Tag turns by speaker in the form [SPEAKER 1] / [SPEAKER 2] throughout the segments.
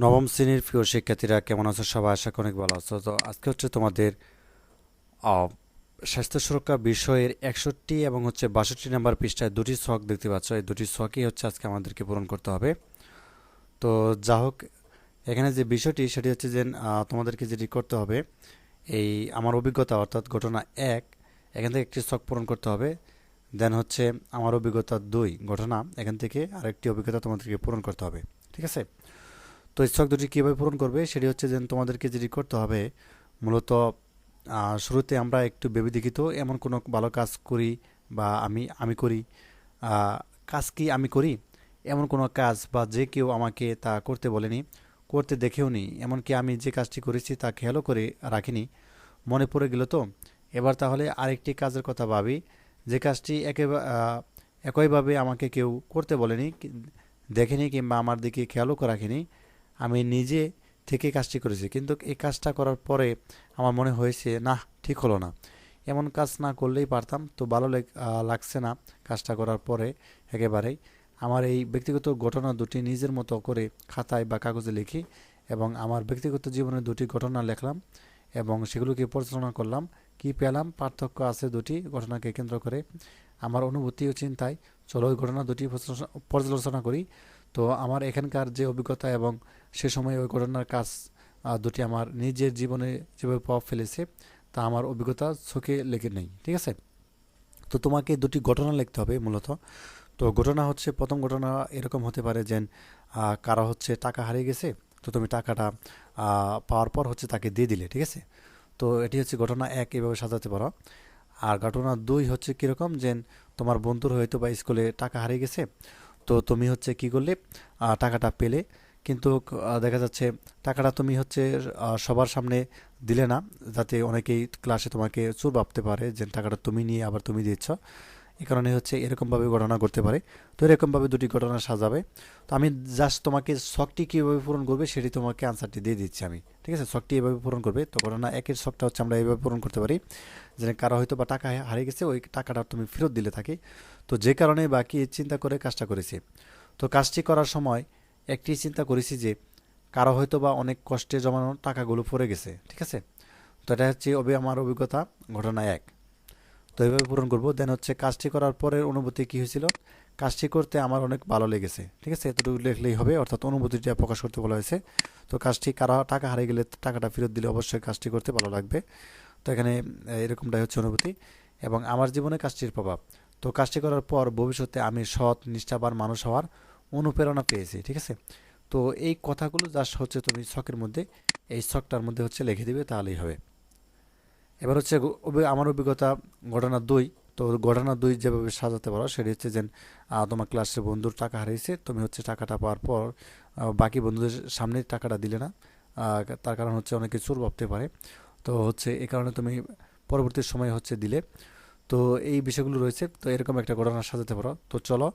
[SPEAKER 1] নবম শ্রেণির প্রিয় শিক্ষার্থীরা, কেমন আছো সবাই? আশা অনেক ভালো আছো। তো আজকে হচ্ছে তোমাদের স্বাস্থ্য সুরক্ষা বিষয়ের একষট্টি এবং হচ্ছে বাষট্টি নাম্বার পৃষ্ঠায় দুটি ছক দেখতে পাচ্ছ। এই দুটি শখই হচ্ছে আজকে আমাদেরকে পূরণ করতে হবে। তো যা হোক, এখানে যে বিষয়টি, সেটি হচ্ছে যে তোমাদেরকে যেটি করতে হবে, এই আমার অভিজ্ঞতা অর্থাৎ ঘটনা এক, এখান থেকে একটি শখ পূরণ করতে হবে। দেন হচ্ছে আমার অভিজ্ঞতা দুই, ঘটনা, এখান থেকে আরেকটি অভিজ্ঞতা তোমাদেরকে পূরণ করতে হবে। ঠিক আছে? তো ছক দুটি কীভাবে পূরণ করবে সেটি হচ্ছে যে তোমাদেরকে যেটি করতে হবে, মূলত শুরুতে আমরা একটু ভেবে দেখি তো এমন কোনো ভালো কাজ করি বা আমি আমি করি কাজ কি আমি করি, এমন কোনো কাজ বা যে কেউ আমাকে তা করতে বলেনি, করতে দেখেও নি, এমনকি আমি যে কাজটি করেছি তা খেয়ালও করে রাখিনি, মনে পড়ে গেল তো? এবার তাহলে আরেকটি কাজের কথা ভাবি, যে কাজটি একেবারে একইভাবে আমাকে কেউ করতে বলেনি, দেখেনি কিংবা আমার দিকে খেয়ালও করে রাখেনি আমি নিজে থেকে কাজটি করেছি। কিন্তু এই কাজটা করার পরে আমার মনে হয়েছে না ঠিক হলো না। এমন কাজ না করলেই পারতাম, তো ভালো লেগ- লাগছে না কাজটা করার পরে একেবারেই। আমার এই ব্যক্তিগত ঘটনা দুটি নিজের মতো করে খাতায় বা কাগজে লিখি এবং আমার ব্যক্তিগত জীবনে দুটি ঘটনা লিখলাম এবং সেগুলোকে পরিচালনা করলাম। কি পেলাম? পার্থক্য আছে দুটি ঘটনাকে কেন্দ্র করে। আমার অনুভূতি ও চিন্তায় চলো ওই ঘটনা দুটি পর্যালোচনা করি। তো আমার এখানকার যে অভিজ্ঞতা এবং সে সময় ওই ঘটনার কাজ দুটি আমার নিজের জীবনে যেভাবে প্রভাব ফেলেছে, তা আমার অভিজ্ঞতা চোখে লেগে নেই, ঠিক আছে? তো তোমাকে দুটি ঘটনা লিখতে হবে মূলত। তো ঘটনা হচ্ছে, প্রথম ঘটনা এরকম হতে পারে যে কারা হচ্ছে টাকা হারিয়ে গেছে, তো তুমি টাকাটা পাওয়ার পর হচ্ছে তাকে দিয়ে দিলে, ঠিক আছে? তো এটি হচ্ছে ঘটনা এক, এভাবে সাজাতে পারো। আর ঘটনা দুই হচ্ছে কীরকম যে, তোমার বন্ধুর হয়তো বা স্কুলে টাকা হারিয়ে গেছে তো তুমি হচ্ছে কি করলে? টাকাটা পেলে। কিন্তু দেখা যাচ্ছে টাকাটা তুমি হচ্ছে সবার সামনে দিলে না। যাতে অনেকেই ক্লাসে তোমাকে চুর ভাবতে পারে যে, টাকাটা তুমি নিয়ে আবার তুমি দিচ্ছ। এ কারণে হচ্ছে এরকমভাবে ঘটনা করতে পারে। তো এরকমভাবে দুটি ঘটনা সাজাবে। তো আমি জাস্ট তোমাকে শখটি কীভাবে পূরণ করবে সেটি তোমাকে আনসারটি দিয়ে দিচ্ছি আমি। ঠিক আছে? শখটি এভাবে পূরণ করবে। তো ঘটনা একের শখটা হচ্ছে আমরা এভাবে পূরণ করতে পারি। যে কারও হয়তো বা টাকা হারিয়ে গেছে, ওই টাকাটা তুমি ফেরত দিলে থাকি তো যে কারণে বাকি চিন্তা করে কাজটা করেছি। তো কাজটি করার সময় একটি চিন্তা করেছি যে, কারও হয়তো বা অনেক কষ্টে জমানো টাকাগুলো পড়ে গেছে, ঠিক আছে? তো এটা হচ্ছে অবি, আমার অভিজ্ঞতা, ঘটনা এক। তো এইভাবে পূরণ করব। দেন হচ্ছে কাজটি করার পরের অনুভূতি কী হয়েছিল? কাজটি করতে আমার অনেক ভালো লেগেছে, ঠিক আছে? এতটুকু লিখলেই হবে, অর্থাৎ অনুভূতিটা প্রকাশ করতে বলা হয়েছে। তো কাজটি কারা, টাকা হারিয়ে গেলে টাকাটা ফেরত দিলে অবশ্যই কাজটি করতে ভালো লাগবে। তো এখানে এরকমটাই হচ্ছে অনুভূতি। এবং আমার জীবনে কাজটির প্রভাব। তো কাজটি করার পর ভবিষ্যতে আমি সৎ, নিষ্ঠাবান মানুষ হওয়ার অনুপ্রেরণা পেয়েছি, ঠিক আছে? তো এই কথাগুলো জাস্ট হচ্ছে তুমি ছকের মধ্যে, এই ছকটার মধ্যে হচ্ছে লিখে দিবে, তাহলেই হবে। এবার হচ্ছে আমার অভিজ্ঞতা, ঘটনা দুই। তো ঘটনা দুই যেভাবে সাজাতে পারো, সেটি হচ্ছে যে তোমার ক্লাসের বন্ধুর টাকা হারিয়েছে, তুমি হচ্ছে টাকাটা পাওয়ার পর বাকি বন্ধুদের সামনে টাকাটা দিলে না। তার কারণ হচ্ছে অনেকে চোর ভাবতে পারে। তো হচ্ছে এই কারণে তুমি পরবর্তী সময় হচ্ছে দিলে তো এই বিষয়গুলো রয়েছে। তো এরকম একটা ঘটনা সাজাতে পারো। তো চলো,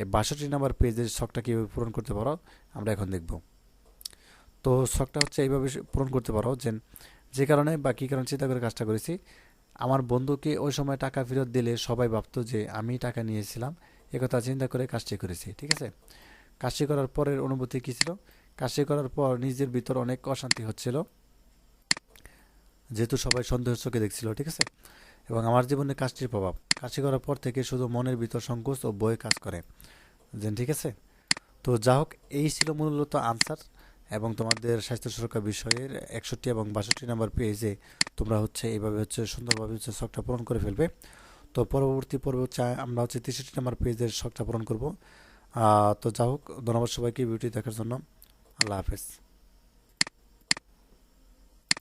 [SPEAKER 1] এই বাষট্টি নাম্বার পেজের শখটা কীভাবে পূরণ করতে পারো, আমরা এখন দেখব। তো শখটা হচ্ছে এইভাবে পূরণ করতে পারো যে যে কারণে বা কী কারণে চিন্তা করে কাজটা করেছি, আমার বন্ধুকে ওই সময় টাকা ফেরত দিলে সবাই ভাবতো যে, আমি টাকা নিয়েছিলাম একথা চিন্তা করে কাজটি করেছি, ঠিক আছে? কাজটি করার পরের অনুভূতি কী ছিল? কাজটি করার পর নিজের ভিতর অনেক অশান্তি হচ্ছিল, যেহেতু সবাই সন্দেহের চোখে দেখছিল, ঠিক আছে? এবং আমার জীবনে কাজটির প্রভাব। কাজটি করার পর থেকে শুধু মনের ভিতর সংকোচ ও বই কাজ করে। যে ঠিক আছে? তো যা হোক, এই ছিল মূলত আনসার এবং তোমাদের স্বাস্থ্য সুরক্ষা বিষয়ের একষট্টি এবং বাষট্টি নাম্বার পেজে তোমরা হচ্ছে এইভাবে হচ্ছে সুন্দরভাবে হচ্ছে শখটা পূরণ করে ফেলবে। তো পরবর্তী পর্বে হচ্ছে আমরা হচ্ছে তেষট্টি নাম্বার পেজের শখটা পূরণ করব। তো যা হোক, ধন্যবাদ সবাইকে ভিডিওটি দেখার জন্য। আল্লাহ হাফেজ।